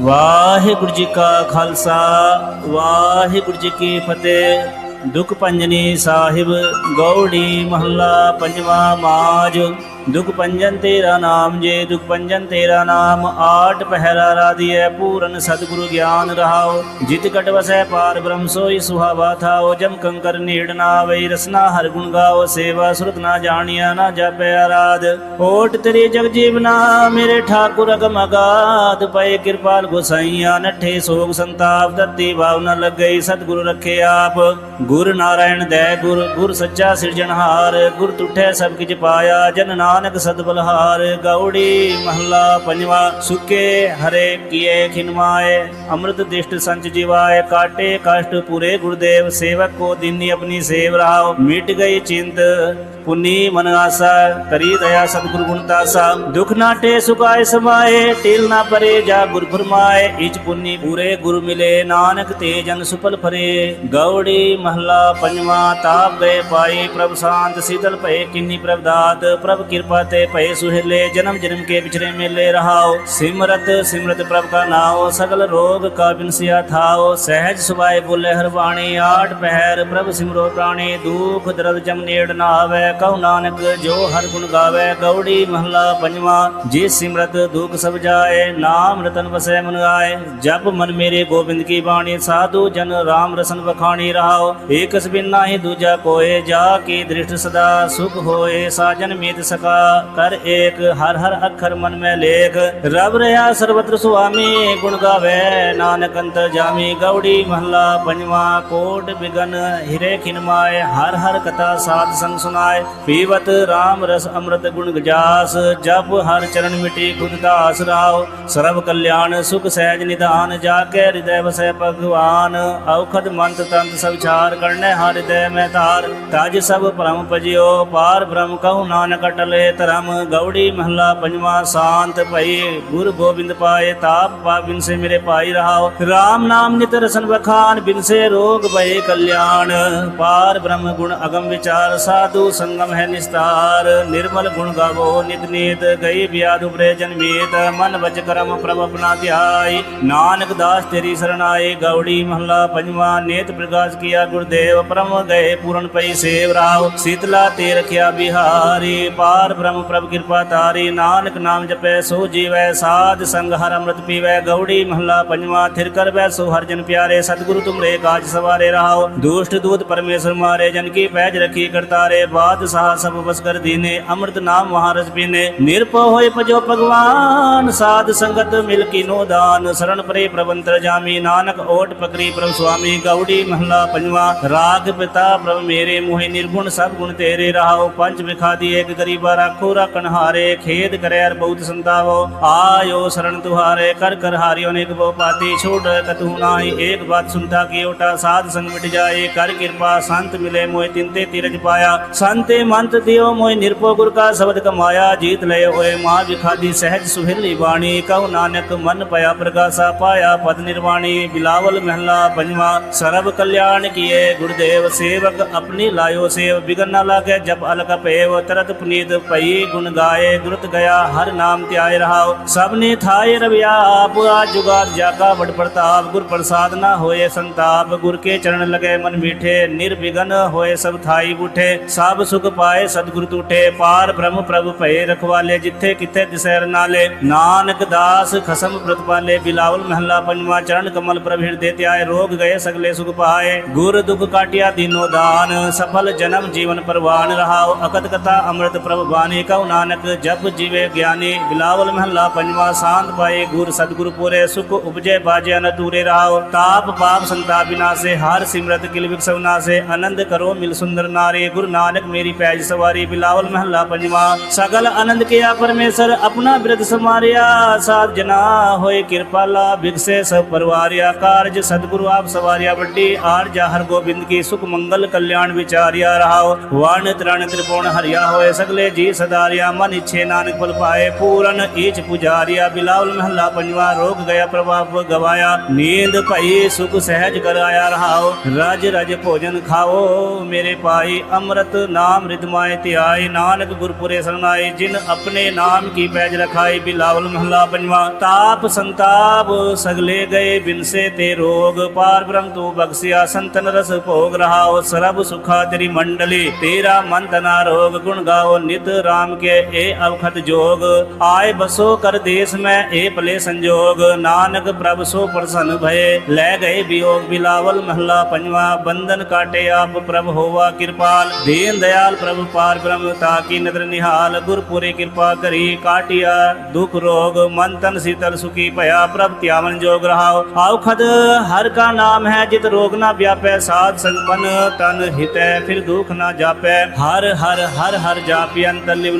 ਵਾਹਿਗੁਰੂ ਜੀ ਕਾ ਖਾਲਸਾ, ਵਾਹਿਗੁਰੂ ਜੀ ਕੀ ਫਤਿਹ। ਦੁਖ ਪੰਜਨੀ ਸਾਹਿਬ, ਗੌੜੀ ਮਹੱਲਾ ਪੰਜਵਾ ਮਾਜ। ਦੁਖ ਪੰਜਨ ਤੇਰਾ ਨਾਮ, ਜੇ ਦੁਖ ਪੰਜਨ ਤੇਰਾ ਨਾਮ ਆਠ ਪਹਿਰਾ ਰਾਧੀਐ, ਪੂਰਨ ਸਤਿਗੁਰੂ ਗਿਆਨ ਰਹਾਉ ਜਿਤ ਕਟ ਵਸੈ ਪਾਰ ਬ੍ਰਹਮ, ਸੋਈ ਸੁਹਾਵਾ ਥਾਓ। ਜਮ ਕੰਕਰ ਨੀੜ ਨਾ ਵਈ, ਰਸਨਾ ਹਰ ਗੁਣ ਗਾਓ। ਸੇਵਾ ਸੁਰਤ ਨਾ ਜਾਣੀਆ ਨਾ ਜਪੈ ਆਰਾਧ ਓਟ ਤੇਰੀ ਜਗ ਜੀਵਨਾ ਮੇਰੇ ਠਾਕੁਰ ਅਗਮ ਅਗਾਧ। ਪਏ ਕਿਰਪਾਲ ਗੋਸਾਈਆ, ਨੱਠੇ ਸੋਗ ਸੰਤਾਪ ਦਤੀ ਭਾਵ ਨ ਲੱਗਈ, ਸਤਿਗੁਰੂ ਰੱਖੇ ਆਪ। ਗੁਰ ਨਾਰਾਇਣ ਦੈ ਗੁਰ ਗੁਰ ਸੱਚਾ ਸਿਰਜਣਹਾਰ। ਗੁਰ ਤੁਠੈ ਸਭ ਕਿਛ ਪਾਇਆ, ਜਨ ਨਾਨਕ ਸਦ ਬਲਹਾਰ ਗੌੜੀ ਮਹੱਲਾ ਪੰਜਵਾ ਸੁਕੇ ਹਰੇ ਕੀਏ ਖਿਨਮਾਏ ਅੰਮ੍ਰਿਤ ਦਿਸ਼ਟ ਸੰਚ ਜੀਵਾਏ ਕਾਟੇ ਕਸ਼ਟ ਪੂਰੇ ਗੁਰਦੇਵ ਸੇਵਕ ਕੋ ਦਿਨੀ ਆਪਣੀ ਸੇਵ ਰਾਓ ਮਿਟ ਗਈ ਚਿੰਤ ਪੁਨੀ ਮਨ ਆਸਾ ਕਰੀ ਦਇਆ ਸਤਿਗੁਰ ਗੁਣ ਤਾਸਾ ਦੁਖ ਨਾਟੇ ਸੁਖਾਏ ਸਮਾਏ ਟਿਲ ਨਾ ਪਰੇ ਜਾ ਗੁਰ ਫਰਮਾਏ ਇਚ ਪੁਨੀ ਪੂਰੇ ਗੁਰ ਮਿਲੇ ਨਾਨਕ ਤੇ ਜਨ ਸੁਪਲ ਫਰੇ ਗੌੜੀ ਮਹੱਲਾ ਪੰਜਵਾ ਤਾਪ ਗਏ ਪਾਈ ਪ੍ਰਭ ਸ਼ਾਂਤ ਸੀਤਲ ਭਏ ਕਿੰਨੀ ਪ੍ਰਭ ਦਾਤ ਪ੍ਰਭ ਪਾਤੇ ਤੇ ਭਏ ਸੁਹੇਲੇ, ਜਨਮ ਜਨਮ ਕੇ ਵਿਚਰੇ ਮੇਲੇ ਰਹਾਓ। ਸਿਮਰਤ ਸਿਮਰਤ ਪ੍ਰਭ ਕਾ ਨਾਉ, ਸਗਲ ਰੋਗ ਕਾ ਬਿਨਸਿਆ ਥਾਓ ਸਹਿਜ ਸੁਭਾਏ ਬੋਲੇ ਹਰ ਆਠ ਪਹਿਰ ਪ੍ਰਭ ਸਿਮਰੋ ਪ੍ਰਾਣੀ। ਦੁਖ ਦਰਦ ਜਮ ਨੇੜ ਨਾ ਆਵੇ, ਕਉ ਨਾਨਕ ਜੋ ਹਰ ਗੁਣ ਗਾਵੇ। ਗੌੜੀ ਮਹੱਲਾ ਪੰਜਵਾ, ਜੇ ਸਿਮਰਤ ਦੁਖ ਸਭ ਜਾਏ, ਨਾਮ ਰਤਨ ਵਸੈ ਮਨ ਆਏ। ਜਪ ਮਨ ਮੇਰੇ ਗੋਬਿੰਦ ਕੀ ਬਾਣੀ, ਸਾਧੂ ਜਨ ਰਾਮ ਰਸਨ ਵਖਾਣੀ ਰਹਾਓ। ਏਕਸ ਬਿਨ ਨਾਹੀ ਦੂਜਾ ਕੋਏ, ਜਾ ਕੀ ਦ੍ਰਿਸ਼ਟ ਸਦਾ ਸੁਖ ਹੋਏ। ਸਾਜਨ ਮੀਤ ਸਕਾ ਕਰ ਏਕ, ਹਰ ਹਰ ਅੱਖਰ ਮਨ ਮੈਂ ਲੇਖ। ਰਬ ਰਹਾ ਸਰਬਤਰ ਸੁਆਮੀ, ਗੁਣ ਗਾਵੇ ਨਾਨਕ ਅੰਤ ਜਾਮੀ। ਗੌੜੀ ਮਹੱਲਾ ਪੰਜਵਾ, ਕੋਟ ਬਿਗਨ ਹਿਰੇ ਖਿਨਮਾਏ ਹਰ ਹਰ ਕਥਾ ਸਾਧ ਸੰਗ ਸੁਨਾਏ ਪੀਵਤ RAM ਰਸ ਅੰਮ੍ਰਿਤ ਗੁਣ ਗਜਾਸ। ਜਪ ਹਰ ਚਰਨ ਮਿਟੀ ਖੁਦ ਦਾਸ ਰਾਓ। ਸਰਬ ਕਲਿਆਣ ਸੁਖ ਸਹਿਜ ਨਿਧਾਨ ਜਾ ਕੇ ਹਿਰਦੈ ਵਸੈ ਭਗਵਾਨ। ਔਖਦ ਮੰਤ ਤੰਤ ਸਭ ਛਾਰ ਕਰਨੇ ਹਰ ਹਿਰਦੈ ਮੈਂ ਧਾਰ। ਤਜ ਸਭ ਭ੍ਰਮ ਭਜਿਓ, ਪਾਰ ਬ੍ਰਹਮ ਕਹੂ ਨਾਨਕ ਅਟਲੇ ਧਰਮ ਗੌੜੀ ਮਹੱਲਾ ਪੰਜਵਾ ਸ਼ਾਂਤ ਭਈ ਗੁਰ ਗੋਬਿੰਦ ਪਾਏ ਤਾਪ ਪਾ ਸੇ ਮੇਰੇ ਭਾਈ ਰਹਾਓ। RAM ਨਾਮ ਨਿਤ ਰਸਨ ਬਖਾਨ ਬਿਨ ਸੇ ਰੋਗ ਭਏ ਕਲਿਆਣ। ਪਾਰ ਬ੍ਰਹਮ ਗੁਣ ਅਗਮ ਵਿਚਾਰ, ਸਾਧੂ ਸੰਗਮ ਹੈ ਨਿਸਤਾਰ। ਨਿਰਮਲ ਗੁਣ ਗਾਵੋ ਨਿਤ ਨੀਤ, ਗਈ ਬਿਆਦ ਉਪਰੇ ਜਨਮੀਤ ਮਨ ਵਚ ਕਰਮ ਪ੍ਰਭ ਆਪਣਾ ਧਿਆਈ। ਨਾਨਕ ਦਾਸ ਤੇਰੀ ਸਰਣਾਏ ਗੌੜੀ ਮਹੱਲਾ ਪੰਜਵਾ। ਨੇਤ ਪ੍ਰਕਾਸ਼ ਕੀਆ ਗੁਰਦੇਵ, ਪਰਮ ਗਏ ਪੂਰਨ ਪਈ ਸੇਵ ਰਾਵ ਸੀਤਲਾ ਤੇ ਰਖਿਆ ਬਿਹਾਰੀ ਪਾਰ ਬ੍ਰਹਮ ਪ੍ਰਭ ਕਿਰਪਾ ਤਾਰੀ, ਨਾਨਕ ਨਾਮ ਜਪੈ, ਸੋ ਜੀਵੈ ਸਾਧ ਸੰਗ, ਹਰ ਅੰਮ੍ਰਿਤ ਪੀਵੈ, ਗੌੜੀ ਮਹੱਲਾ ਪੰਜਵਾ, ਥਿਰ ਕਰ ਸੋ ਹਰ ਜਨ ਪਿਆਰੇ, ਸਤਿਗੁਰੂ ਤੁਮਰੇ, ਕਾਜ ਸਵਾਰੇ ਰਹਾਓ। ਦੁਸ਼ਟ ਦੂਤ ਪਰਮੇਸ਼ਰ ਮਾਰੇ, ਜਨ ਕੀ ਪੈਜ ਰਖੀ ਕਰਤਾਰੇ ਬਾਦ ਸਾਹ ਸਭ ਬਸ ਕਰ ਦੀਨੇ, ਅੰਮ੍ਰਿਤ ਨਾਮ ਮਹਾਰਜ ਪੀਨੇ। ਨਿਰਭਉ ਹੋਏ ਭਜੋ ਭਗਵਾਨ, ਸਾਧ ਸੰਗਤ ਮਿਲ ਕੀਨੋ ਦਾਨ। ਸਰਣ ਪਰੇ ਪ੍ਰਬੰਤਰ ਜਾਮੀ ਨਾਨਕ ਓਟ ਪਕਰੀ ਪ੍ਰਭ ਸੁਆਮੀ, ਗੌੜੀ ਮਹਲਾ ਪੰਜਵਾ। ਰਾਗ ਪਿਤਾ ਪ੍ਰਭ ਮੇਰੇ ਮੋਹਿ ਨਿਰਗੁਣ, ਸਭ ਗੁਣ ਤੇਰੇ ਰਹਾਓ। ਪੰਜ ਵਿਖਾਦੀ ਏਕ ਗਰੀਬਾ ਰਾਖੋ ਰਾਖਣ ਹਾਰੇ, ਖੇਦ ਕਰਿਆ ਬਹੁਤ ਸੰਤਾਵੋ। ਆਇਓ ਸਰਣ ਤੁਹਾਰੇ, ਕਰ ਕਰ ਹਾਰਿਓ ਅਨੇਕ ਬੋ ਪਾਤੀ, ਛੋੜ ਕਤੂ ਨਾਹੀ, ਏਕ ਬਾਤ ਸੁਨਤਾ ਕੀ ਓਟਾ, ਸਾਧ ਸੰਗ ਮਿਟ ਜਾਏ, ਕਰ ਕਿਰਪਾ, ਸੰਤ ਮਿਲੇ ਮੋਹਿ ਤਿੰਤੇ ਤੀਰਜ ਪਾਇਆ। ਸੰਤੇ ਮੰਤ ਦਿਓ ਮੋਹਿ ਨਿਰਭਉ ਗੁਰ ਕਾ ਸ਼ਬਦ ਕਮਾਇਆ, ਜੀਤ ਲਏ ਹੋਏ ਮਾ ਵਿਖਾਦੀ ਸਹਿਜ ਸੁਹਿਲੀ ਬਾਣੀ। ਕਉ ਨਾਨਕ ਮਨ ਪਿਆ ਪ੍ਰਗਾਸਾ, ਪਾਇਆ ਪਦ ਨਿਰਵਾਣੀ। ਬਿਲਾਵਲ ਮਹਿਲਾ ਪੰਜਵਾ, ਸਰਬ ਕਲਿਆਣ ਕੀਏ, ਗੁਰਦੇਵ ਸੇਵਕ ਆਪਣੀ ਲਾਇਓ ਸੇਵ। ਬਿਗਨ ਨਾ ਲਾਗੇ, ਜਪ ਅਲਕ ਪੇਵ ਤਰਤ ਪੁਨੀਤ ਭਈ ਗੁਣ ਗਾਏ, ਗੁਰਤ ਗਿਆ, ਹਰ ਨਾਮ ਧਿਆਏ ਰਹਾਓ। ਸਭ ਨੇ ਥਾਏ ਰਵਿਆ ਆਪ ਆ ਜਾਗਾ, ਵਡ ਪ੍ਰਤਾਪ, ਗੁਰ ਪ੍ਰਸਾਦ ਨਾ ਹੋਏ ਸੰਤਾਪ। ਗੁਰ ਕੇ ਚਰਨ ਲਗੇ ਮਨ ਮੀਠੇ ਨਿਰਵਿਗਨ ਹੋਏ ਸਭ ਥਾਈ ਬੁਠੇ। ਸਭ ਸੁਖ ਪਾਏ ਸਤਿਗੁਰ ਟੂਠੇ ਪਾਰ ਬ੍ਰਹਮ ਪ੍ਰਭ ਭਏ ਰਖਵਾਲੇ, ਜਿੱਥੇ ਕਿਥੇ ਦਿਸੈ ਨਾਲੇ। ਨਾਨਕ ਦਾਸ ਖਸਮ ਪ੍ਰਤਪਾਲੇ ਬਿਲਾਵਲ ਮਹੱਲਾ ਪੰਜਵਾ ਚਰਨ ਕਮਲ ਪ੍ਰਭ ਹਿਰਦੇ ਧਿਆਏ, ਰੋਗ ਗਏ ਸਗਲੇ ਸੁਖ ਪਾਏ। ਗੁਰ ਦੁਖ ਕਾਟਿਆ ਦੀਨੋ ਦਾਨ, ਸਫਲ ਜਨਮ ਜੀਵਨ ਪਰਵਾਨ ਰਹਾਓ। ਅਕਤ ਕਥਾ ਅੰਮ੍ਰਿਤ ਪ੍ਰਭ ਬਾਣੀ ਕਉ ਨਾਨਕ, ਜਪ ਜੀਵੇ ਗਿਆਨੀ, ਬਿਲਾਵਲ ਮਹੱਲਾ ਪੰਜਵਾ, ਸ਼ਾਂਤ ਪਾਏ ਗੁਰ ਸਤਿਗੁਰ ਪੁਰੇ ਸੁਖ ਉਪਜੇ ਬਾਜੇ ਨ ਦੂਰੇ ਰਹਾਓ ਤਾਪ ਪਾਪ ਸੰਤਾਪ ਵਿਨਾਸੇ ਹਰ ਸਿਮਰਤ ਕਿਲ ਵਿਕਸਵ ਨਾਸੇ। ਆਨੰਦ ਕਰੋ ਮਿਲ ਸੁੰਦਰ ਨਾਰੇ, ਗੁਰੂ ਨਾਨਕ ਮੇਰੀ ਪੈਜ ਸਵਾਰੀ, ਬਿਲਾਵਲ ਮਹੱਲਾ ਪੰਜਵਾ। ਸਗਲ ਆਨੰਦ ਕੀਆ ਪਰਮੇਸ਼ਰ, ਆਪਣਾ ਬਿਰਧ ਸਮਾਰਿਆ ਸਾਧ ਜਨਾ ਹੋਏ ਕਿਰਪਾਲਾ ਬਿਗਸੇ ਸਭ ਪਰਵਾਰਿਆ। ਕਾਰਜ ਸਤਿਗੁਰੂ ਆਪ ਸਵਾਰਿਆ ਵੱਡੀ ਆਰ ਜਾ ਹਰ ਗੋਬਿੰਦ ਕੀ, ਸੁਖ ਮੰਗਲ ਕਲਿਆਣ ਵਿਚਾਰਿਆ ਰਹਾਓ ਵਾਣ ਤ੍ਰਣ ਤ੍ਰਿਪੁਣ ਹਰਿਆ ਹੋਏ, ਸਗਲੇ ਜੀ ਜੀ ਸਦਾਰਿਆ ਮਨ ਇਛੇ ਨਾਨਕ ਫਲ ਪਾਏ, ਪੂਰਨ ਈਚ ਪੁਜਾਰਿਆ ਬਿਲਾਵਲ ਮਹੱਲਾ ਪੰਜਵਾ, ਰੋਗ ਗਿਆ ਪ੍ਰਭਾਵ ਗਵਾਇਆ, ਨੀਂਦ ਭਈ ਸੁਖ ਸਹਿਜ ਕਰਾਇਆ ਰਹਾਓ, ਰਜ ਰਜ ਭੋਜਨ ਖਾਓ, ਮੇਰੇ ਪਾਈ ਅੰਮ੍ਰਿਤ ਨਾਮ ਰਿਦਮਾਏ ਧਿਆਏ, ਨਾਨਕ ਗੁਰਪੁਰੇ ਸਰਨਾਏ, ਜਿਨ ਆਪਣੇ ਨਾਮ ਕੀ ਪੈਜ ਰਖਾਈ ਬਿਲਾਵਲ ਮਹੱਲਾ ਪੰਜਵਾ, ਤਾਪ ਸੰਤਾਪ, ਸਗਲੇ ਗਏ ਬਿਨਸੇ ਤੇ ਰੋਗ, ਪਾਰ ਬ੍ਰਹਮ ਤੂੰ ਬਖਸਿਆ, ਸੰਤਨ ਰਸ ਭੋਗ ਰਹਾਓ, ਸਰਬ ਸੁਖਾ ਤੇਰੀ ਮੰਡਲੀ, ਤੇਰਾ ਮਨ ਤਨਾ ਰੋਗ ਗੁਣ ਗਾਓ, ਨਿਤ ਰਾਮ ਕੇ ਏ ਅਵਖਤ ਜੋਗ, ਆਏ ਬਸੋ ਕਰ ਦੇਸ ਮੈਂ ਇਹ ਭਲੇ ਸੰਜੋਗ, ਨਾਨਕ ਪ੍ਰਭ ਸੋ ਪ੍ਰਸੰਨ ਭਏ, ਲੈ ਗਏ ਵਿਯੋਗ ਬਿਲਾਵਲ ਮਹੱਲਾ ਪੰਜਵਾ, ਬੰਧਨ ਕਾਟੇ ਆਪ ਪ੍ਰਭ ਹੋਵਾ ਕਿਰਪਾਲ, ਦੀਨ ਦਿਆਲ ਪ੍ਰਭ ਪਾਰ ਬ੍ਰਹਮ ਤਾਕੀ ਨਦਰ ਨਿਹਾਲ, ਗੁਰਪੁਰੇ ਕਿਰਪਾ ਕਰੀ ਕਾਟਿਆ ਦੁਖ ਰੋਗ, ਮਨ ਤਨ ਸੀਤਲ ਸੁਖੀ ਭਇਆ, ਪ੍ਰਭ ਧਿਆਵਨ ਜੋਗ ਰਹਾਓ। ਆਓ ਹਰ ਕਾ ਨਾਮ ਹੈ, ਜਿਤ ਰੋਗ ਨਾ ਵਿਆਪੈ, ਸਾਧ ਸੰਪਨ ਤਨ ਹਿਤੈ, ਫਿਰ ਦੁਖ ਨਾ ਜਾਪੈ, ਹਰ ਹਰ ਹਰ ਹਰ ਜਾਪਿ ਅੰਤਰ ਲਿਵ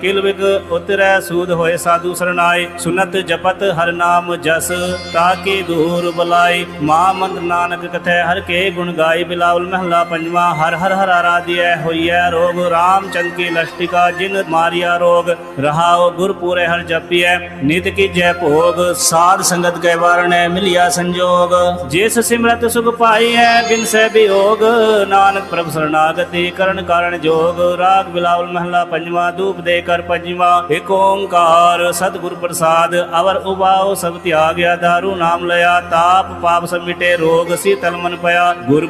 ਕਿਲ ਵਿਗ ਉਤਰੈ ਸੂਦ ਹੋਏ ਸਾਧੂ ਸਰਨਾਏ, ਸੁਨਤ ਜਪਤ ਹਰ ਨਾਮ ਜਸ ਤਾਕੇ ਦੂਰ ਬਲਾਈ ਮਾ ਮੰਦ ਨਾਨਕ ਕਥੈ ਹਰ ਕੇ ਗੁਣ ਗਾਈ ਬਿਲਾਵਲ ਮਹਲਾ ਪੰਜਵਾ, ਹਰ ਹਰ ਹਰ ਆਰਾਧਿਐ ਹੋਈਐ ਰੋਗ। ਰਾਮ ਚੰਦ ਲਸ਼ਟਿਕਾ, ਜਿਨ ਮਾਰਿਆ ਰੋਗ, ਰਹਾਉ ਗੁਰ ਪੂਰੇ ਹਰ ਜਪੀਐ। ਨਿਤ ਕੀ ਜੈ ਭੋਗ, ਸਾਧ ਸੰਗਤ ਕੈ ਵਾਰਣੈ, ਮਿਲਿਆ ਸੰਜੋਗ। ਜਿਸ ਸਿਮਰਤ ਸੁਖ ਪਾਈਐ, ਬਿਨ ਸਹਿ ਬਿਯੋਗ, ਨਾਨਕ ਪ੍ਰਭ ਸਰਨਾਗਤੀ ਕਰਨ ਕਾਰਣ ਜੋਗ। ਰਾਗ ਬਿਲਾਵਲ ਮਹਲਾ ਪੰਜਵਾ, ਧੂਪ ਦੇ ਕਰ ਪੰਜਵਾ। ਏਕ ਓੰਕਾਰ, ਸਤਿਗੁਰ ਪ੍ਰਸਾਦ, ਅਵਰ ਉਬਾਉ ਸਭ ਤਿਆਗਿਆ ਦਾਰੂ ਨਾਮ ਲਿਆ, ਤਾਪ ਪਾਪ ਸਭ ਮਿਟੇ ਰੋਗ ਸੀਤਲ ਮਨ ਪਿਆ। ਗੁਰ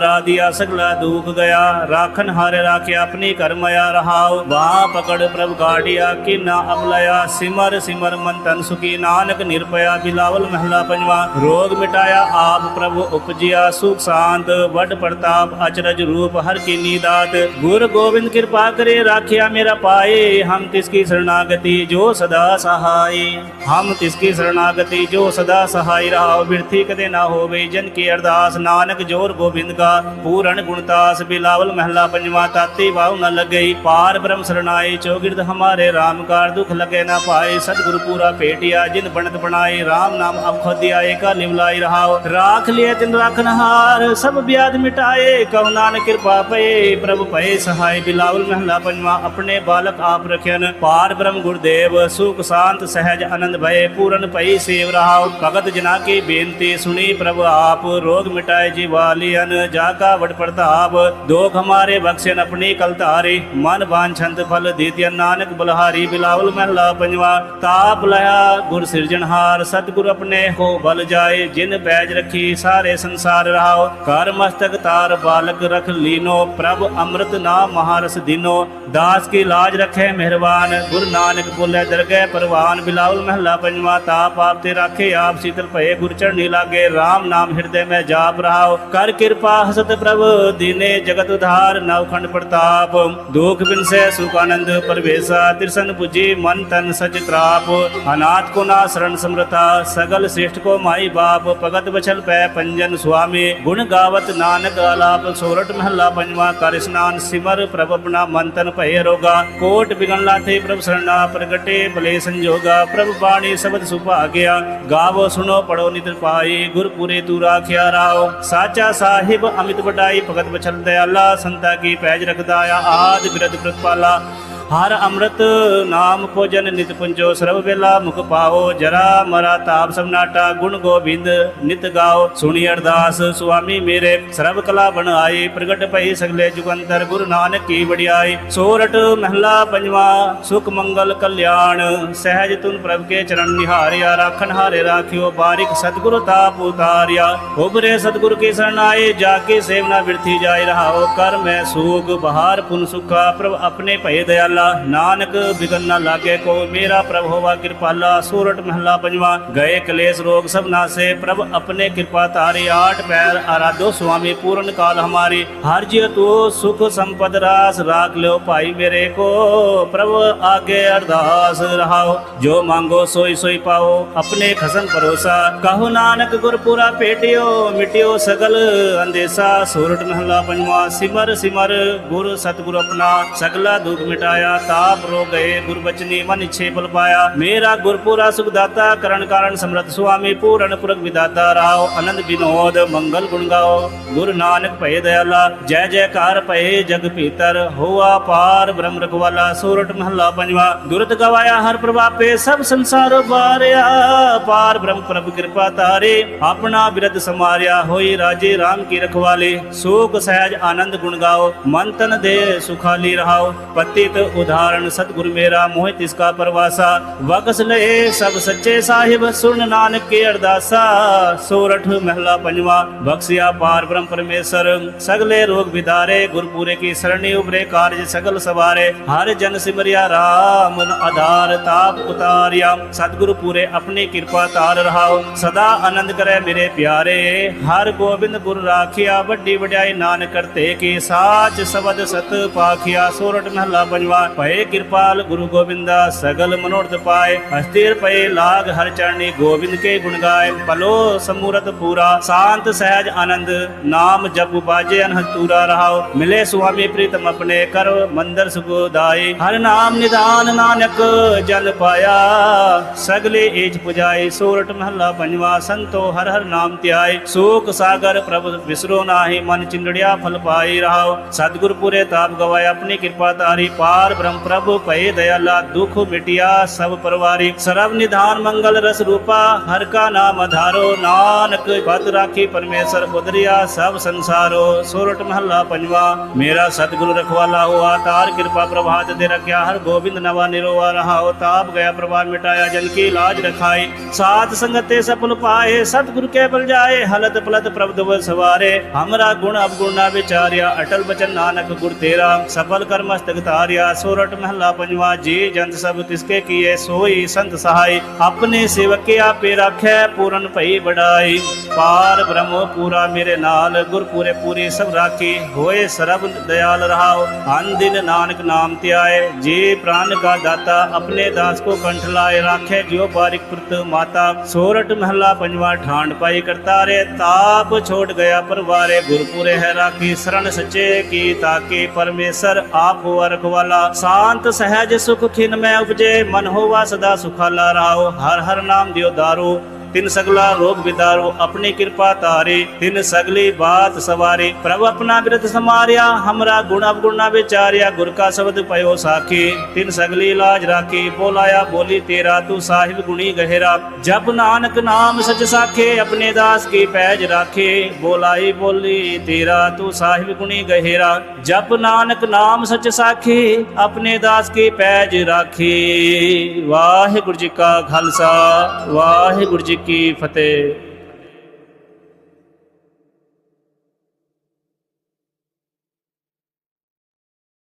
ਰਾਧਿਆ, ਸਗਲਾ ਦੁਖ ਗਿਆ। ਰਾਖਨ ਹਾਰੇ ਰਾਖਿਆ ਆਪਣੀ ਕਰਮਇਆ ਰਹਾਉ। ਬਾਹ ਪਕੜ ਪ੍ਰਭ ਕਾਢਿਆ, ਕਿਨਾ ਅਬਲਿਆ ਸਿਮਰ ਸਿਮਰ ਮਨ ਤਨ ਸੁਖੀ, ਨਾਨਕ ਨਿਰਪਇਆ ਬਿਲਾਵਲ ਮਹਿਲਾ ਪੰਜਵਾ। ਰੋਗ ਮਿਟਾਇਆ, ਆਪ ਪ੍ਰਭੂ ਉਪਜਿਆ, ਸੁਖ ਸ਼ਾਂਤ, ਵੱਡ ਪ੍ਰਤਾਪ, ਅਚਰਜ ਰੂਪ, ਹਰ ਕੀਨੀ ਦਾਤ ਗੁਰ ਗੋਬਿੰਦ ਕਿਰਪਾ ਕਰੇ ਰਾਖਿਆ रखिया मेरा पाए हम तिसकी शरणागति जो सदा सहाय हम तिसकी शरणागति जो सदा सहाय रहा बिरथी कदे ना हो गई जन की अरदास नानक जोर गोविंद का पूर्ण गुणतास बिलावल महला पंजवा ताती भाव न लग गई पार ब्रह्म शरणाए चौगिर्द हमारे राम कार दुख लगे ना पाए सदगुरु पूरा पेटिया जिन बनत बनाए राम नाम अब खुदिया का निवलाई रहा राख लिए तिन राखनहार सब ब्याज मिटाए कहो नानक कृपा पये प्रभु पये सहाय बिलावल महला पंजवा ਆਪਣੇ ਬਾਲਕ ਆਪ ਰਖਿਆਨ ਪਾਰ ਬ੍ਰਹਮ ਗੁਰਦੇਵ, ਸੁਖ ਸ਼ਾਂਤ ਸਹਿਜ ਆਨੰਦ ਭਏ, ਪੂਰਨ ਭਈ ਸੇਵ ਰਹਾਉ, ਭਗਤ ਜਨਾ ਕੀ ਬੇਨਤੀ ਸੁਣੀ ਪ੍ਰਭ ਆਪ, ਰੋਗ ਮਿਟਾਏ ਜੀ ਵਾਲੀਨ ਜਾ ਕਾ ਵਡ ਪ੍ਰਤਾਪ, ਦੋਖ ਹਮਾਰੇ ਬਖਸ਼ਨ ਆਪਣੀ ਕਲ ਧਾਰੇ, ਮਨ ਬਾਂਛੰਤ ਫਲ ਦੇਤਿਆ ਨਾਨਕ ਬਲਹਾਰੀ, ਬਿਲਾਵਲ ਮਹਿਲਾ ਪੰਜਵਾ, ਤਾਪ ਲਿਆ ਗੁਰ ਸਿਰਜਣਹਾਰ ਸਤਿਗੁਰ ਆਪਣੇ ਹੋ ਬਲ ਜਾਏ, ਜਿਨ ਬੈਜ ਰੱਖੀ ਸਾਰੇ ਸੰਸਾਰ ਰਹਾਉ ਕਰ ਮਸਤਕ ਤਾਰ ਬਾਲਕ ਰਖ ਲੀਨੋ, ਪ੍ਰਭ ਅੰਮ੍ਰਿਤ ਨਾ ਮਹਾਰਸ ਦਿਨੋ ਦਾ दास की लाज रखे, मेहरबान। गुरु नानक बोले, दरगह परवान बिलावल महला पंजवा, ताप आप ते राखे, आप शीतल भये, गुर चरणी लागे, राम नाम हृदय में जाप रहाओ। कर कृपा हसत प्रभ, दीने जगत उधार, नवखंड प्रताप। दुख बिन से सुख आनंद परवेसा तिरसन पुजी, मन तन सच त्राप। अनाथ को ना शरण समृता सगल श्रेष्ठ को माई बाप। भगत बछल पै पंजन स्वामी, गुण गावत नानक आलाप, सोरठ महला पंजवा, कर स्नान सिमर, प्रभ अपना मन तन ਅਰੋਗਾ, ਕੋਟ ਬਿਗਨ ਲਾਥੇ ਪ੍ਰਭ ਸਰਣਾ ਪ੍ਰਗਟੇ, ਭਲੇ ਸੰਜੋਗਾ, ਪ੍ਰਭ ਬਾਣੀ ਸਬਦ ਸੁਭਾਗਿਆ, ਗਾਵੋ ਸੁਣੋ, ਪੜੋ ਨਿਤ ਪਾਏ, ਗੁਰਪੁਰੇ ਤੂ ਰਾਖਿਆ ਰਾਓ। ਸਾਚਾ ਸਾਹਿਬ, ਅਮਿਤ ਵਡਾਈ, ਭਗਤ ਬਚਨ ਦਿਆਲਾ ਸੰਤਾ ਕੀ ਪੈਜ ਰਖਦਾ ਆ, ਆਦ ਬਿਰਦ ਪ੍ਰਤਪਾਲਾ। ਹਰ ਅੰਮ੍ਰਿਤ ਨਾਮ ਭੋਜਨ ਨਿਤ ਪੁੰਜੋ ਸਰਬ ਵੇਲਾ, ਮੁਖ ਪਾਓ ਜਰਾ ਮਰਾ ਤਾਪ ਸਭ ਗੁਣ ਗੋਬਿੰਦ ਨਿਤ ਗਾਓ, ਸੁਣੀ ਅਰਦਾਸ, ਸੁਆਮੀ ਮੇਰੇ, ਸਰਬ ਕਲਾ ਬਣਾਈ ਪ੍ਰਗਟ ਭਈ ਸਗਲੇ ਜੁਗੰਤਰ, ਗੁਰੂ ਨਾਨਕ ਕੀ ਵਡਿਆਈ। ਸੋਰਠ ਮਹਿਲਾ ਪੰਜਵਾ, ਸੁਖ ਮੰਗਲ ਕਲਿਆਣ, ਸਹਿਜ ਤੁਨ ਪ੍ਰਭ ਕੇ ਚਰਨ ਨਿਹਾਰਿਆ, ਰਾਖਣ ਹਾਰੇ ਰਾਖਿਓ ਬਾਰਿਕ ਸਤਿਗੁਰੂ ਤਾਪ ਉਤਾਰਿਆ। ਉਬਰੇ ਸਤਿਗੁਰੂ ਕੀ ਸ਼ਰਨ ਆਏ, ਜਾ ਕੇ ਸੇਵਨਾ ਬਿਰਥੀ ਜਾਇ ਰਹਾਓ, ਕਰ ਮੈਂ ਸੂਗ ਬਹਾਰ ਪੁਨ ਸੁਖਾ, ਪ੍ਰਭ ਆਪਣੇ ਭਏ ਦਇਆਲਾ ਨਾਨਕ ਬਿਗਨ ਨਾ ਲਾਗੇ ਕੋ, ਮੇਰਾ ਪ੍ਰਭ ਹੋਵਾ ਕਿਰਪਾਲਾ, ਸੂਰਟ ਮਹਲਾ ਪੰਜਵਾ। ਗਏ ਕਲੇਸ਼ ਰੋਗ ਸਭ ਨਾਸੇ, ਪ੍ਰਭ ਆਪਣੇ ਕਿਰਪਾ ਤਾਰੇ ਆਠ ਪੈਰ ਆਰਾਧੋ ਸੁਆਮੀ, ਪੂਰਨ ਕਾਲ ਹਮਾਰੀ। ਹਰ ਜਿਉ ਤੂੰ ਸੁਖ ਸੰਪਦ ਰਾਸ, ਰਾਖ ਲਿਓ ਭਾਈ ਮੇਰੇ ਕੋ। ਪ੍ਰਭ ਆਗੇ ਅਰਦਾਸ ਰਹਾਓ, ਜੋ ਮੰਗੋ ਸੋਈ ਸੋਈ ਪਾਓ, ਆਪਣੇ ਖਸਮ ਭਰੋਸਾ। ਕਹੋ ਨਾਨਕ ਗੁਰਪੁਰਾ ਭੇਟਿਓ, ਮਿਟਿਓ ਸਗਲ ਅੰਦੇਸਾ। ਸੂਰਟ ਮਹਲਾ ਪੰਜਵਾ, ਸਿਮਰ ਸਿਮਰ, ਗੁਰ ਸਤਿਗੁਰ ਆਪਣਾ, ਸਗਲਾ ਦੁਖ ਮਿਟਾਇਆ। ਵਿਚਾਰਿਆ ਤਾਪ ਰੋ ਗਏ ਗੁਰਬਚਨੀ ਮਨ ਇਛੇ ਬਲ ਪਾਇਆ। ਮੇਰਾ ਗੁਰਪੂਰਾ ਸੁਖ ਕਰਨ ਕਾਰਨ ਸਮਰਤ ਸੁਆਮੀ, ਪੂਰਨ ਪੁਰਖ ਵਿਦਾਤਾ ਰਾਓ, ਆਨੰਦ ਵਿਨੋਦ, ਮੰਗਲ ਗੁਣ ਗਾਓ। ਗੁਰੂ ਨਾਨਕ ਭਏ ਦਇਆਲਾ, ਜੈ ਜੈਕਾਰ ਭਏ ਜਗ ਭੀਤਰ, ਹੋਆ ਪਾਰ ਬ੍ਰਹਮ ਰਖਵਾਲਾ ਸੂਰਟ ਮਹੱਲਾ ਪੰਜਵਾ। ਦੁਰਤ ਗਵਾਇਆ ਹਰ ਪ੍ਰਭਾਪੇ, ਸਭ ਸੰਸਾਰ ਬਾਰਿਆ ਪਾਰ ਬ੍ਰਹਮ ਪ੍ਰਭ ਕਿਰਪਾ ਤਾਰੇ, ਆਪਣਾ ਬਿਰਧ ਸਮਾਰਿਆ, ਹੋਈ ਰਾਜੇ RAM ਕੀ ਰਖਵਾਲੇ। ਸੋਖ ਸਹਿਜ ਆਨੰਦ ਗੁਣ ਗਾਓ ਮਨ ਤਨ ਦੇ ਸੁਖਾਲੀ ਰਹਾਓ। ਪਤਿਤ ਉਦਾਹਰਣ ਸਤਿਗੁਰ ਮੇਰਾ ਮੋਹਿ ਤਿਸ ਕਾ ਪਰਵਾਸਾ। ਵਕਸ ਲਏ ਸਭ ਸੱਚੇ ਸਾਹਿਬ, ਸੁਣ ਨਾਨਕ ਕੀ ਅਰਦਾਸਾ। ਸੋਰਠ ਮਹਿਲਾ ਪੰਜਵਾ, ਬਖਸ਼ਿਆ ਪਾਰ ਬ੍ਰਹਮ ਪਰਮੇਸ਼ਰ। ਸਗਲੇ ਰੋਗ ਵਿਦਾਰੇ ਗੁਰਪੂਰੇ ਕੀ ਸਰਣੀ ਉਬਰੇ ਕਾਰਜ ਸਗਲ ਸਵਾਰੇ। ਹਰ ਜਨ ਸਿਮਰਿਆ ਰਾਮ ਆਧਾਰ ਤਾਪ ਉਤਾਰਿਆ। ਸਤਿਗੁਰੂ ਪੂਰੇ ਆਪਣੀ ਕਿਰਪਾ ਤਾਰ ਰਹਾਓ। ਸਦਾ ਆਨੰਦ ਕਰੇ ਮੇਰੇ ਪਿਆਰੇ। ਹਰ ਗੋਬਿੰਦ ਗੁਰ ਰਾਖਿਆ, ਵੱਡੀ ਵਡਿਆਈ ਨਾਨਕ ਕਰਤੇ ਕੀ ਸਾਚ ਸਬਦ ਸਤ ਪਾਖਿਆ। ਸੋਰਠ ਮਹਲਾ ਪੰਜਵਾ ਭਏ ਕਿਰਪਾਲ ਗੁਰੂ ਗੋਬਿੰਦਾ, ਸਗਲ ਮਨੋਰਥ ਪਾਏ। ਅਸਥਿਰ ਪਏ ਲਾਗ ਹਰ ਚਰਣੀ ਗੋਬਿੰਦ ਕੇ ਗੁਣ ਗਾਏ। ਪਲੋ ਸਮੂਰਤ ਪੂਰਾ, ਸ਼ਾਂਤ ਸਹਿਜ ਆਨੰਦ, ਨਾਮ ਜਪ ਬਾਜੇ ਅਨਹਤੂਰਾ ਰਹਾਓ। ਮਿਲੇ ਸੁਆਮੀ ਪ੍ਰੀਤਮ ਆਪਣੇ ਕਰ, ਮੰਦਰ ਸੁਗੋਦਾਏ ਹਰ ਨਾਮ ਨਿਦਾਨ ਨਾਨਕ ਜਲ ਪਾਇਆ। ਸਗਲੇ ਏਜ ਪੁਜਾਏ ਸੋਰਠ ਮਹੱਲਾ ਪੰਜਵਾ, ਸੰਤੋ ਹਰ ਹਰ ਨਾਮ ਧਿਆਏ। ਸੋਕ ਸਾਗਰ ਪ੍ਰਭ ਵਿਸਰੋ ਨਾਹੀ, ਮਨ ਚਿੰਡੜਿਆ ਫਲ ਪਾਈ ਰਹਾਓ। ਸਤਿਗੁਰ ਪੁਰੇ ਤਾਪ ਗਵਾਏ, ਆਪਣੀ ਕਿਰਪਾ ਤਾਰੀ ਪਾਰ ਬ੍ਰਹਮ ਪ੍ਰਭ ਭਏ ਦਇਆਲਾ ਦੁਖ ਮਿਟਿਆ ਸਭ ਪਰਵਾਰੀ ਸਰਬ ਨਿਧਾਨ ਮੰਗਲ ਰਸ ਰੂਪਾ ਹਰ ਕਾ ਨਾਮ ਆਧਾਰੋ ਨਾਨਕ ਪਤ ਰਾਖੀ ਪਰਮੇਸ਼ਰ ਬੁਦਰਿਆ ਸਭ ਸੰਸਾਰੋ ਸੋਰਠ ਮਹੱਲਾ ਪੰਜਵਾ ਮੇਰਾ ਸਤਿਗੁਰੂ ਰਖਵਾਲਾ ਹੋਆ ਤਾਰ ਕਿਰਪਾ ਪ੍ਰਭਾਤ ਦੇ ਰਖਿਆ ਹਰ ਗੋਬਿੰਦ ਨਵਾ ਨਿਰੋਆ ਰਹਾਓ ਤਾਪ ਗਿਆ ਪ੍ਰਭਾਵ ਮਿਟਾਇਆ ਜਨ ਕੀ ਲਾਜ ਰਖਾਏ ਸਾਤ ਸੰਗਤ ਤੇ ਸਫਲ ਪਾਏ ਸਤਿਗੁਰ ਕੇ ਬਲ ਜਾਏ ਹਲਤ ਪਲਤ ਪ੍ਰਭ ਦਵ ਸਵਾਰੇ ਹਮਰਾ ਗੁਣ ਅਵਗੁਣ ਨਾ ਵਿਚਾਰਿਆ ਅਟਲ ਬਚਨ ਨਾਨਕ ਗੁਰ ਤੇਰਾ ਸਫਲ ਕਰ ਮਸਤਕ ਤਾਰਿਆ ਸੋਰਠ ਮਹੱਲਾ ਪੰਜਵਾ ਜੀ ਜੰਤ ਸਭ ਤਿਸਕੇ ਕੀਏ ਸੋਈ ਸੰਤ ਸਹਾਈ ਆਪਣੇ ਸੇਵਕੇ ਆਪੇ ਰਾਖੈ ਪੂਰਨ ਭਈ ਬੜਾਈ ਪਾਰ ਬ੍ਰਹਮ ਪੂਰਾ ਮੇਰੇ ਨਾਲ ਗੁਰ ਪੂਰੇ ਪੂਰੀ ਸਭ ਰਾਖੀ ਹੋਏ ਸਰਬ ਦਇਆਲ ਰਹਾਓ ਅਨ ਦਿਨ ਨਾਨਕ ਨਾਮ ਧਿਆਏ ਜੀ ਪ੍ਰਾਨ ਕਾ ਦਾਤਾ ਆਪਣੇ ਦਾਸ ਕੋ ਕੰਠ ਲਾਏ ਰਾਖੇ ਜਿਉ ਬਾਰਿਕ ਪ੍ਰਤ ਮਾਤਾ ਸੋਰਠ ਮਹੱਲਾ ਪੰਜਵਾ ਠਾਂਡ ਪਾਈ ਕਰਤਾਰੇ ਤਾਪ ਛੋੜ ਗਿਆ ਪਰਵਾਰੇ ਗੁਰਪੂਰੇ ਹੈ ਰਾਖੀ ਸਰਣ ਸੱਚੇ ਕੀ ਤਾਕੇ ਪਰਮੇਸ਼ਰ ਆਪ ਹੋਆ ਰਖਵਾਲਾ ਸ਼ਾਂਤ ਸਹਿਜ ਸੁਖ ਖਿਨ ਮੈਂ ਉਪਜੇ, ਮਨ ਹੋਵਾ ਸਦਾ ਸੁਖਾਲਾ ਰਾਓ। ਹਰ ਹਰ ਨਾਮ ਦਿਓ ਦਾਰੂ। ਤਿਨ ਸਗਲਾ ਰੋਗ ਵਿਦਾਰੋ, ਆਪਣੀ ਕਿਰਪਾ ਤਾਰੇ ਤਿਨ ਸਗਲੀ ਬਾਤ ਸਵਾਰੇ। ਪ੍ਰਭ ਆਪਣਾ ਬਿਰਧ ਸਮਾਰਿਆ, ਹਮਰਾ ਗੁਣ ਅਵਗੁਣ ਨਾ ਵਿਚਾਰਿਆ, ਗੁਰ ਕਾ ਸ਼ਬਦ ਪਇਓ ਸਾਖੀ। ਤਿਨ ਸਗਲੀ ਲਾਜ ਰਾਖੀ, ਬੋਲਾਇਆ, ਬੋਲੀ, ਤੇਰਾ ਤੂੰ ਸਾਹਿਬ ਗੁਣੀ ਗਹਿਰਾ। ਜਪ ਨਾਨਕ ਨਾਮ ਸਚ ਸਾਖੇ, ਆਪਣੇ ਦਾਸ ਕੀ ਪੈਜ ਰਾਖੇ। ਬੋਲਾਈ ਬੋਲੀ, ਤੇਰਾ ਤੂੰ ਸਾਹਿਬ ਗੁਣੀ ਗਹਿਰਾ। ਜਪ ਨਾਨਕ ਨਾਮ ਸਚ ਸਾਖੇ, ਆਪਣੇ ਦਾਸ ਕੀ ਪੈਜ ਰਾਖੀ। ਵਾਹਿਗੁਰੂ ਜੀ ਕਾ ਖਾਲਸਾ, ਵਾਹਿਗੁਰੂ ਜੀ ਕੀ ਫਤਿਹ।